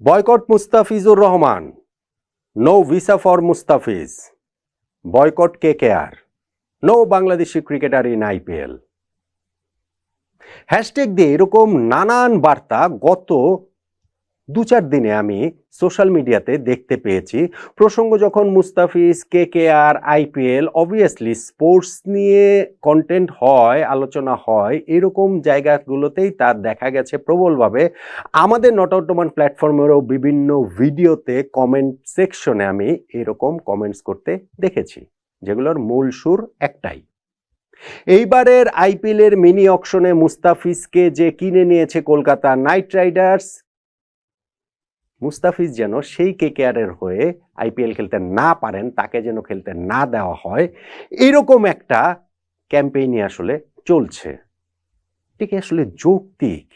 Boycott Mustafizur Rahman, no visa for Mustafiz. Boycott K K R, no Bangladeshi cricketer in IPL hashtag দিয়ে এরকম নানান বার্তা গত দু চার দিনে আমি সোশ্যাল মিডিয়াতে দেখতে পেয়েছি। প্রসঙ্গ যখন Mustafiz K K R IPL obviously sports নিয়ে কন্টেন্ট হয়, আলোচনা হয়, এরকম জায়গাগুলোতেই তার দেখা গেছে প্রবলভাবে। আমাদের নট আউটমান প্ল্যাটফর্মেরও বিভিন্ন ভিডিওতে কমেন্ট সেকশনে আমি এরকম কমেন্টস করতে দেখেছি, যেগুলোর মূল সুর একটাই। এইবারের আইপিএলের মিনি অকশনে মুস্তাফিজকে যে কিনে নিয়েছে কলকাতা নাইট রাইডার্স মুস্তাফিজ যেন সেই কেকেআরের হয়ে আইপিএল খেলতে না পারেন, তাকে যেন খেলতে না দেওয়া হয়, এরকম একটা ক্যাম্পেইনই আসলে চলছে। ঠিক আসলে যৌক্তিক?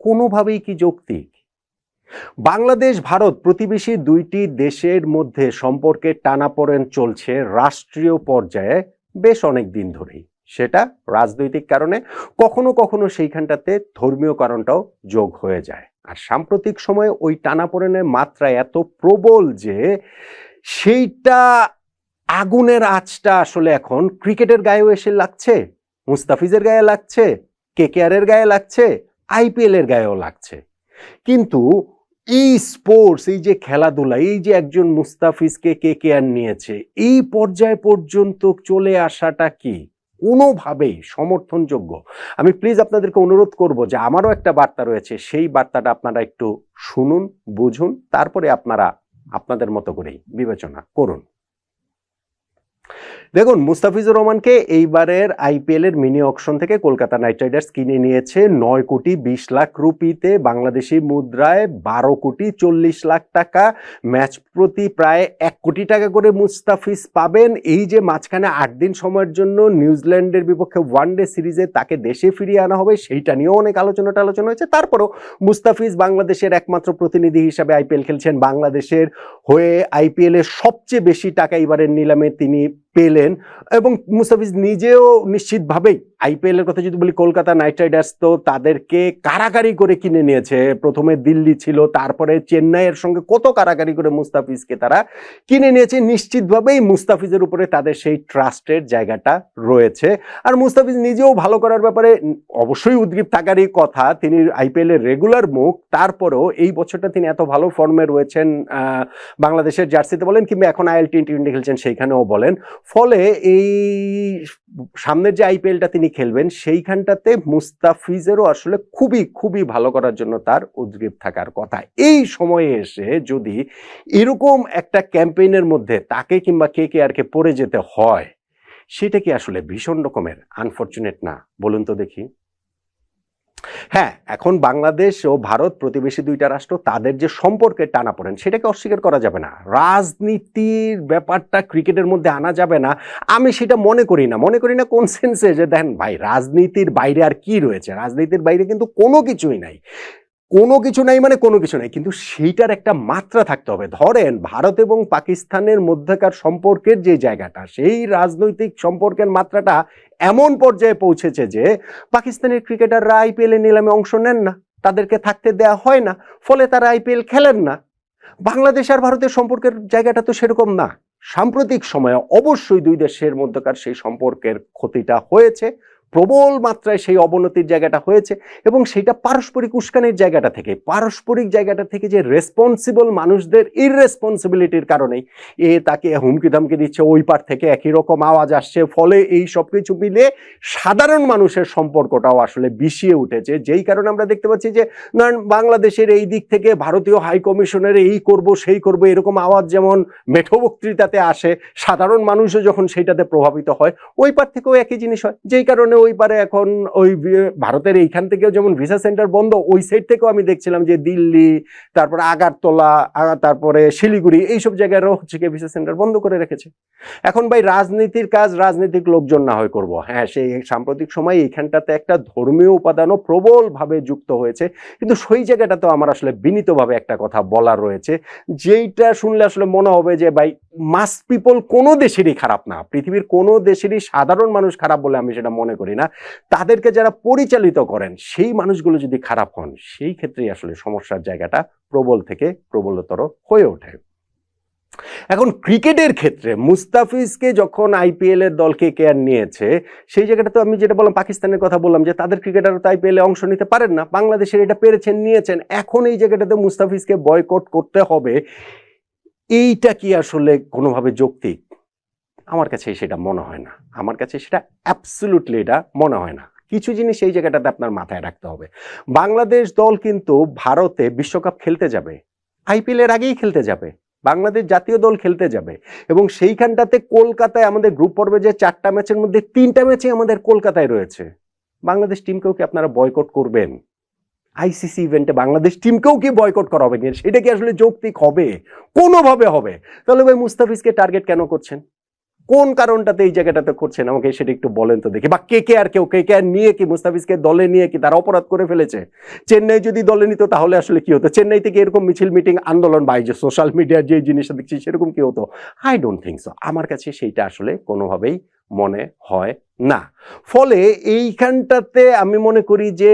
কোনোভাবেই কি যৌক্তিক? বাংলাদেশ, ভারত প্রতিবেশী দুইটি দেশের মধ্যে সম্পর্কের টানাপোড়েন চলছে রাষ্ট্রীয় পর্যায়ে বেশ অনেক দিন ধরেই। সেটা রাজনৈতিক কারণে কখনো কখনো সেইখানটাতে ধর্মীয় কারণটাও যোগ হয়ে যায়। আর সাম্প্রতিক সময়ে ওই টানাপোড়েনের মাত্রা এত প্রবল যে সেইটা আগুনের আঁচটা আসলে এখন ক্রিকেটের গায়েও এসে লাগছে, মুস্তাফিজের গায়ে লাগছে, কেকেআরের গায়ে লাগছে আইপিএল এর গায়েও লাগছে। কিন্তু এই স্পোর্টস, এই যে খেলাধুলা, এই যে একজন মুস্তাফিজকে কে কেয়ার নিয়েছে, এই পর্যায় পর্যন্ত চলে আসাটা কি? কোনোভাবেই সমর্থনযোগ্য। আমি প্লিজ আপনাদেরকে অনুরোধ করব যে আমারও একটা বার্তা রয়েছে, সেই বার্তাটা আপনারা একটু শুনুন, বুঝুন, তারপরে আপনারা আপনাদের মতো করেই বিবেচনা করুন। দেখুন, মুস্তাফিজুর রহমানকে এইবারের আইপিএল এর মিনি অকশন থেকে কলকাতা নাইট রাইডার্স কিনে নিয়েছে নয় কোটি বিশ লাখ রুপিতে। বাংলাদেশি মুদ্রায় বারো কোটি চল্লিশ লাখ টাকা। ম্যাচ প্রতি প্রায় এক কোটি টাকা করে মুস্তাফিজ পাবেন। এই যে মাঝখানে আট দিন সময়ের জন্য নিউজিল্যান্ডের বিপক্ষে ওয়ান ডে সিরিজে তাকে দেশে ফিরিয়ে আনা হবে, সেইটা নিয়েও অনেক আলোচনা টালোচনা হয়েছে। তারপরও মুস্তাফিজ বাংলাদেশের একমাত্র প্রতিনিধি হিসাবে আইপিএল খেলছেন। বাংলাদেশের হয়ে আইপিএল এর সবচেয়ে বেশি টাকা এবারের নিলামে তিনি পেলেন এবং মুস্তাফিজ নিজেও নিশ্চিতভাবেই আইপিএল এর কথা যদি বলি, কলকাতা নাইট রাইডার্স তো তাদেরকে কারাকারি করে কিনে নিয়েছে। প্রথমে দিল্লি ছিল, তারপরে চেন্নাইয়ের সঙ্গে কত কারাকারি করে মুস্তাফিজকে তারা কিনে নিয়েছে। নিশ্চিতভাবেই মুস্তাফিজের উপরে তাদের সেই ট্রাস্টের জায়গাটা রয়েছে। আর মুস্তাফিজ নিজেও ভালো করার ব্যাপারে অবশ্যই উদ্গ্রীব থাকারই কথা। তিনি আইপিএল এর রেগুলার মুখ, তারপরেও এই বছরটা তিনি এত ভালো ফর্মে রয়েছেন বাংলাদেশের জার্সিতে বলেন কিংবা এখন আইএল টি টোয়েন্টি খেলছেন সেইখানেও বলেন। ফলে এই সামনের যে আইপিএলটা তিনি খেলবেন, সেইখানটাতে মুস্তাফিজেরও আসলে খুবই খুবই ভালো করার জন্য তার উদ্গ্রীব থাকার কথা। এই সময়ে এসে যদি এরকম একটা ক্যাম্পেইনের মধ্যে তাকে কিংবা কে কে আর কে পড়ে যেতে হয়, সেটা কি আসলে ভীষণ রকমের? আনফর্চুনেট না। বলুন তো দেখি। হ্যাঁ এখন বাংলাদেশ ও ভারত প্রতিবেশী দুইটা রাষ্ট্র তাদের যে সম্পর্কে টানা পড়েন, সেটাকে অস্বীকার করা যাবে না। রাজনীতির ব্যাপারটা ক্রিকেটের মধ্যে আনা যাবে না। আমি সেটা মনে করি না। মনে করি না কোন সেন্সে যে দেখেন ভাই, রাজনীতির বাইরে আর কি রয়েছে? রাজনীতির বাইরে কিন্তু কোনো কিছুই নাই। কোনো কিছু নাই মানে কোনো কিছু নাই। কিন্তু সেইটার একটা মাত্রা থাকতে হবে। ধরেন, ভারত এবং পাকিস্তানের মধ্যেকার সম্পর্কের যে জায়গাটা, সেই রাজনৈতিক সম্পর্কের মাত্রাটা এমন পর্যায়ে পৌঁছেছে যে, পাকিস্তানের ক্রিকেটাররা আইপিএল নিলামে অংশ নেন না, তাদেরকে থাকতে দেয়া হয় না, ফলে তারা আইপিএল খেলেন না। বাংলাদেশ আর ভারতের সম্পর্কের জায়গাটা তো সেরকম না। সাম্প্রতিক সময়ে অবশ্যই দুই দেশের মধ্যকার সেই সম্পর্কের ক্ষতিটা হয়েছে। প্রবল মাত্রায় সেই অবনতির জায়গাটা হয়েছে এবং সেটা পারস্পরিক উস্কানির জায়গাটা থেকে, পারস্পরিক জায়গাটা থেকে যে রেসপন্সিবল মানুষদের ইররেসপন্সিবিলিটির কারণেই এ তাকে হুমকি ধামকি দিচ্ছে, ওই পার থেকে একই রকম আওয়াজ আসছে, ফলে এই সব কিছু মিলে সাধারণ মানুষের সম্পর্কটাও আসলে বিষিয়ে উঠেছে। যেই কারণে আমরা দেখতে পাচ্ছি যে ধরেন বাংলাদেশের এই দিক থেকে ভারতীয় হাই কমিশনের এই করব, সেই করব, এরকম আওয়াজ যেমন মেঠো বক্তৃতাতে আসে, সাধারণ মানুষও যখন সেইটাতে প্রভাবিত হয়, ওই পার থেকেও একই জিনিস হয়। যেই কারণে ওই পারে এখন ওই ভারতের এইখান থেকেও যেমন ভিসা সেন্টার বন্ধ, ওই সাইড থেকেও আমি দেখছিলাম যে দিল্লি, তারপরে আগারতলা তারপরে শিলিগুড়ি, এইসব জায়গায়ও হচ্ছে কি ভিসা সেন্টার বন্ধ করে রেখেছে। এখন ভাই রাজনীতির কাজ রাজনৈতিক লোকজন না হয় করব। হ্যাঁ সেই সাম্প্রতিক সময় এইখানটাতে একটা ধর্মীয় উপাদানও প্রবলভাবে যুক্ত হয়েছে। কিন্তু সেই জায়গাটাতেও আমার আসলে বিনীতভাবে একটা কথা বলার রয়েছে। যেইটা শুনলে আসলে মনে হবে যে ভাই মাস পিপল কোনো দেশেরই খারাপ না। পৃথিবীর কোনো দেশেরই সাধারণ মানুষ খারাপ বলে আমি সেটা মনে করি না। তাদেরকে যারা পরিচালিত করেন, সেই মানুষগুলো যদি খারাপ হন, সেই ক্ষেত্রেই আসলে সমস্যার জায়গাটা প্রবল থেকে প্রবলতর হয়ে ওঠে। এখন ক্রিকেটের ক্ষেত্রে মুস্তাফিজকে যখন আইপিএল এর দলকে কেয়ার নিয়েছে, সেই জায়গাটা তো আমি যেটা বললাম, পাকিস্তানের কথা বললাম যে তাদের ক্রিকেটার তো আইপিএল এ অংশ নিতে পারেন না। বাংলাদেশের এটা পেরেছেন, নিয়েছেন। এখন এই জায়গাটাতে মুস্তাফিজকে বয়কট করতে হবে। এইটা কি আসলে কোনোভাবে যৌক্তিক? আমার কাছে সেটা মনে হয় না। আমার কাছে সেটা অ্যাবসলুটলি এটা মনে হয় না। কিছু জিনিস এই জায়গাটাতে আপনার মাথায় রাখতে হবে। বাংলাদেশ দল কিন্তু ভারতে বিশ্বকাপ খেলতে যাবে। আইপিএল এর আগেই খেলতে যাবে। বাংলাদেশ জাতীয় দল খেলতে যাবে। এবং সেইখানটাতে কলকাতায় আমাদের গ্রুপ পর্বে যে চারটা ম্যাচের মধ্যে তিনটা ম্যাচই আমাদের কলকাতায় রয়েছে। বাংলাদেশ টিমকেও কি আপনারা বয়কট করবেন? আইসিসি ইভেন্টে বাংলাদেশ টিমকেও কি বয়কট করা হবে? সেটা কি আসলে যৌক্তিক হবে? কোনোভাবে হবে? তাহলে ভাই মুস্তাফিজকে টার্গেট কেন করছেন? কোন কারণটাতে এই জায়গাটাতে করছেন? আমাকে সেটা একটু বলেন তো দেখি। বা কে কে আর কেউ, কে কে আর নিয়ে কি মুস্তাফিজকে দলে নিয়ে কি তারা অপরাধ করে ফেলেছে? চেন্নাই যদি দলে নিত তাহলে আসলে কি হতো? চেন্নাই থেকে এরকম মিছিল মিটিং আন্দোলন বা যে সোশ্যাল মিডিয়ার যে জিনিসটা দেখছি সেরকম কি হতো? আই ডোন্ট থিঙ্ক সো আমার কাছে সেইটা আসলে কোনোভাবেই মনে হয় না। ফলে এইখানটাতে আমি মনে করি যে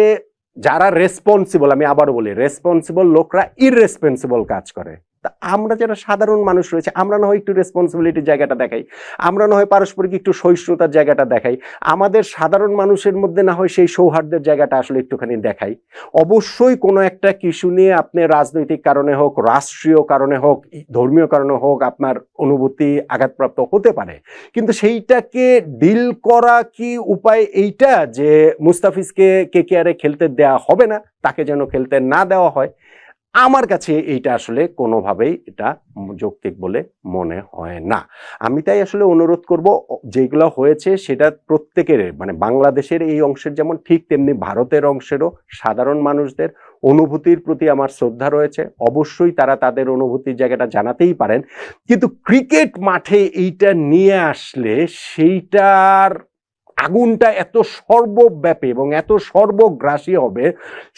যারা রেসপন্সিবল আমি আবার বলি রেসপন্সিবল লোকরা ইরেসপন্সিবল কাজ করে। তা আমরা যারা সাধারণ মানুষ রয়েছে, আমরা না হয় একটু রেসপন্সিবিলিটির জায়গাটা দেখাই। আমরা না হয় পারস্পরিক একটু সহিষ্ণুতার জায়গাটা দেখাই। আমাদের সাধারণ মানুষের মধ্যে না হয় সেই সৌহার্দ্যের জায়গাটা আসলে একটুখানি দেখাই। অবশ্যই কোনো একটা কিছু নিয়ে আপনি রাজনৈতিক কারণে হোক, রাষ্ট্রীয় কারণে হোক, ধর্মীয় কারণে হোক আপনার অনুভূতি আঘাতপ্রাপ্ত হতে পারে। কিন্তু সেইটাকে ডিল করা কি উপায় এইটা যে মুস্তাফিজকে কে কেয়ারে খেলতে দেওয়া হবে না, তাকে যেন খেলতে না দেওয়া হয় আমার কাছে এইটা আসলে কোনোভাবেই এটা যৌক্তিক বলে মনে হয় না। আমি তাই আসলে অনুরোধ করব, যেগুলো হয়েছে সেটা প্রত্যেকের মানে বাংলাদেশের এই অংশের যেমন ঠিক তেমনি ভারতের অংশেরও সাধারণ মানুষদের অনুভূতির প্রতি আমার শ্রদ্ধা রয়েছে। অবশ্যই তারা তাদের অনুভূতির জায়গাটা জানাতেই পারেন। কিন্তু ক্রিকেট মাঠে এইটা নিয়ে আসলে সেইটার আগুনটা এত সর্বব্যাপী এবং এত সর্বগ্রাসী হবে,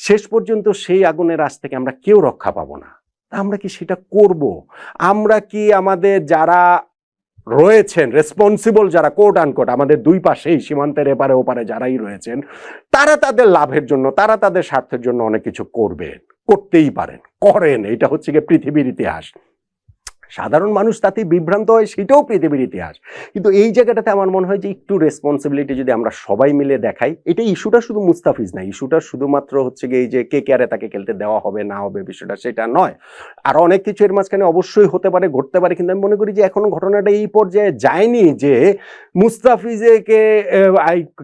শেষ পর্যন্ত সেই আগুনের আজ থেকে আমরা কেউ রক্ষা পাবো না। আমরা কি সেটা করব? আমরা কি আমাদের যারা রয়েছেন রেসপন্সিবল যারা কোট আনকোট আমাদের দুই পাশেই, সীমান্তের এপারে ওপারে যারাই রয়েছেন, তারা তাদের লাভের জন্য, তারা তাদের স্বার্থের জন্য অনেক কিছু করবেন করতেই পারেন, করেন। এটা হচ্ছে গিয়ে পৃথিবীর ইতিহাস। সাধারণ মানুষ তাতে বিভ্রান্ত হয়, সেটাও পৃথিবীর ইতিহাস। কিন্তু এই জায়গাটাতে আমার মনে হয় যে একটু রেসপন্সিবিলিটি যদি আমরা সবাই মিলে দেখাই এটা ইস্যুটা শুধু মুস্তাফিজ না, ইস্যুটা শুধুমাত্র হচ্ছে গিয়ে এই যে কে কেয়ারে তাকে খেলতে দেওয়া হবে, না হবে, বিষয়টা সেটা নয়। আর অনেক কিছু এর মাঝখানে অবশ্যই হতে পারে, ঘটতে পারে, কিন্তু আমি মনে করি যে এখনও ঘটনাটা এই পর্যায়ে যায়নি যে মুস্তাফিজকে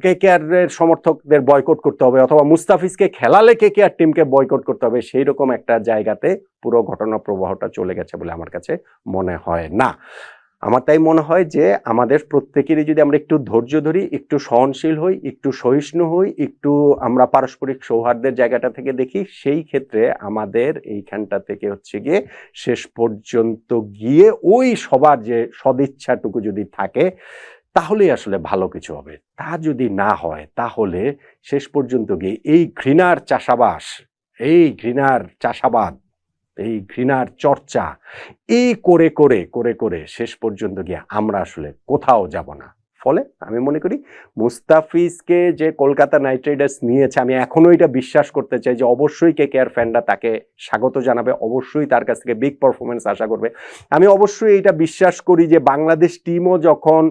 কে কেয়ারের সমর্থকদের বয়কট করতে হবে, অথবা মুস্তাফিজকে খেলালে কে কেয়ার টিমকে বয়কট করতে হবে সেই রকম একটা জায়গাতে পুরো ঘটনা প্রবাহটা চলে গেছে বলে আমার কাছে মনে হয় না। আমার তাই মনে হয় যে আমাদের প্রত্যেকেরই যদি আমরা একটু ধৈর্য ধরি, একটু সহনশীল হই, একটু সহিষ্ণু হই, একটু আমরা পারস্পরিক সৌহার্দ্যের জায়গাটা থেকে দেখি, সেই ক্ষেত্রে আমাদের এইখানটা থেকে হচ্ছে গিয়ে শেষ পর্যন্ত গিয়ে ওই সবার যে সদিচ্ছাটুকু যদি থাকে, তাহলেই আসলে ভালো কিছু হবে। তা যদি না হয়, তাহলে শেষ পর্যন্ত গিয়ে এই ঘৃণার চাষাবাস, এই ঘৃণার চাষাবাদ এই ঘৃণার চর্চা। এই করে করে করে করে শেষ পর্যন্ত গিয়ে আমরা আসলে কোথাও যাব না। ফলে আমি মনে করি মুস্তাফিজকে যে কলকাতা নাইট রাইডার্স নিয়েছে, আমি এখনও এটা বিশ্বাস করতে চাই যে অবশ্যই কে কেয়ার ফ্যানরা তাকে স্বাগত জানাবে, অবশ্যই তার কাছ থেকে বিগ পারফরমেন্স আশা করবে। আমি অবশ্যই এটা বিশ্বাস করি যে বাংলাদেশ টিমও যখন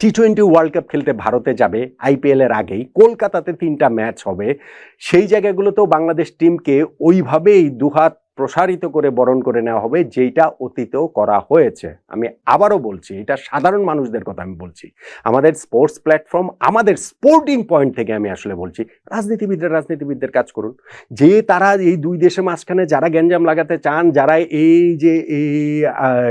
টি টোয়েন্টি ওয়ার্ল্ড কাপ খেলতে ভারতে যাবে আইপিএলের আগেই। কলকাতাতে তিনটা ম্যাচ হবে। সেই জায়গাগুলোতেও বাংলাদেশ টিমকে ওইভাবেই দুহাত প্রসারিত করে বরণ করে নেওয়া হবে, যেইটা অতীতেও করা হয়েছে। আমি আবারও বলছি, এটা সাধারণ মানুষদের কথা আমি বলছি। আমাদের স্পোর্টস প্ল্যাটফর্ম আমাদের স্পোর্টিং পয়েন্ট থেকে আমি আসলে বলছি, রাজনীতিবিদরা রাজনীতিবিদদের কাজ করুন। যে তারা এই দুই দেশের মাঝখানে যারা গ্যাঞ্জাম লাগাতে চান, যারা এই যে এই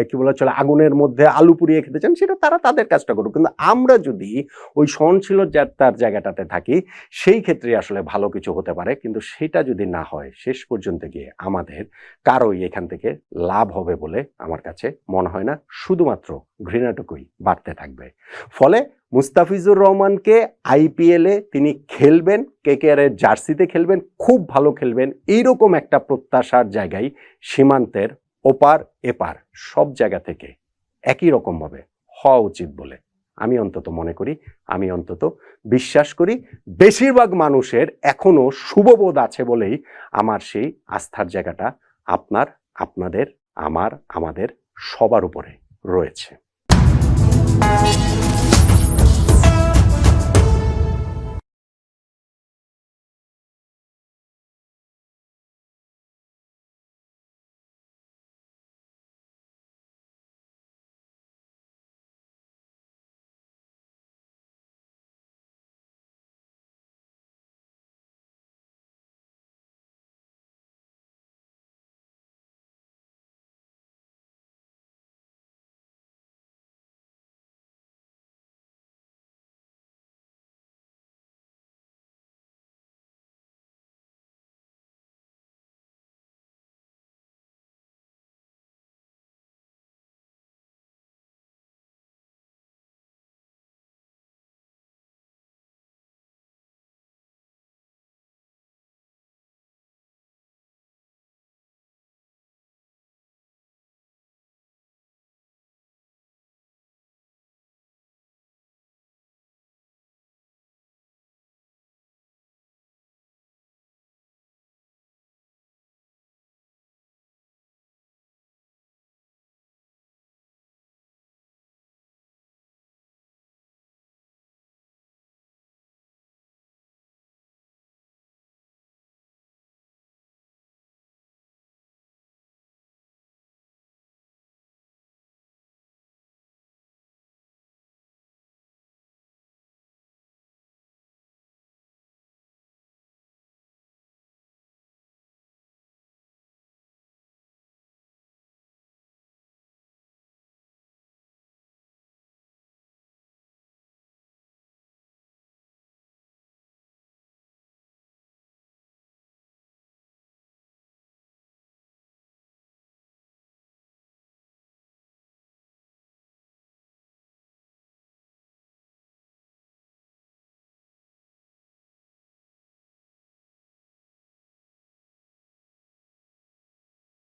কি বলা চলে, আগুনের মধ্যে আলু পুড়িয়ে খেতে চান, সেটা তারা তাদের কাজটা করুক। কিন্তু আমরা যদি ওই সহনশীলতার জায়গাটাতে থাকি, সেই ক্ষেত্রে আসলে ভালো কিছু হতে পারে। কিন্তু সেটা যদি না হয়, শেষ পর্যন্ত গিয়ে আমাদের কারোই এখান থেকে লাভ হবে বলে আমার কাছে মনে হয় না, শুধুমাত্র ঘৃণাটুকুই বাড়তে থাকবে। ফলে মুস্তাফিজুর রহমানকে আইপিএলে তিনি খেলবেন কে কে এর জার্সিতে খেলবেন, খুব ভালো খেলবেন, এইরকম একটা প্রত্যাশার জায়গায় সীমান্তের ওপার এপার সব জায়গা থেকে একই রকমভাবে হওয়া উচিত বলে আমি অন্তত মনে করি, আমি অন্তত বিশ্বাস করি, বেশিরভাগ মানুষের এখনও শুভবোধ আছে বলেই আমার সেই আস্থার জায়গাটা আপনার, আপনাদের, আমার, আমাদের সবার উপরে রয়েছে।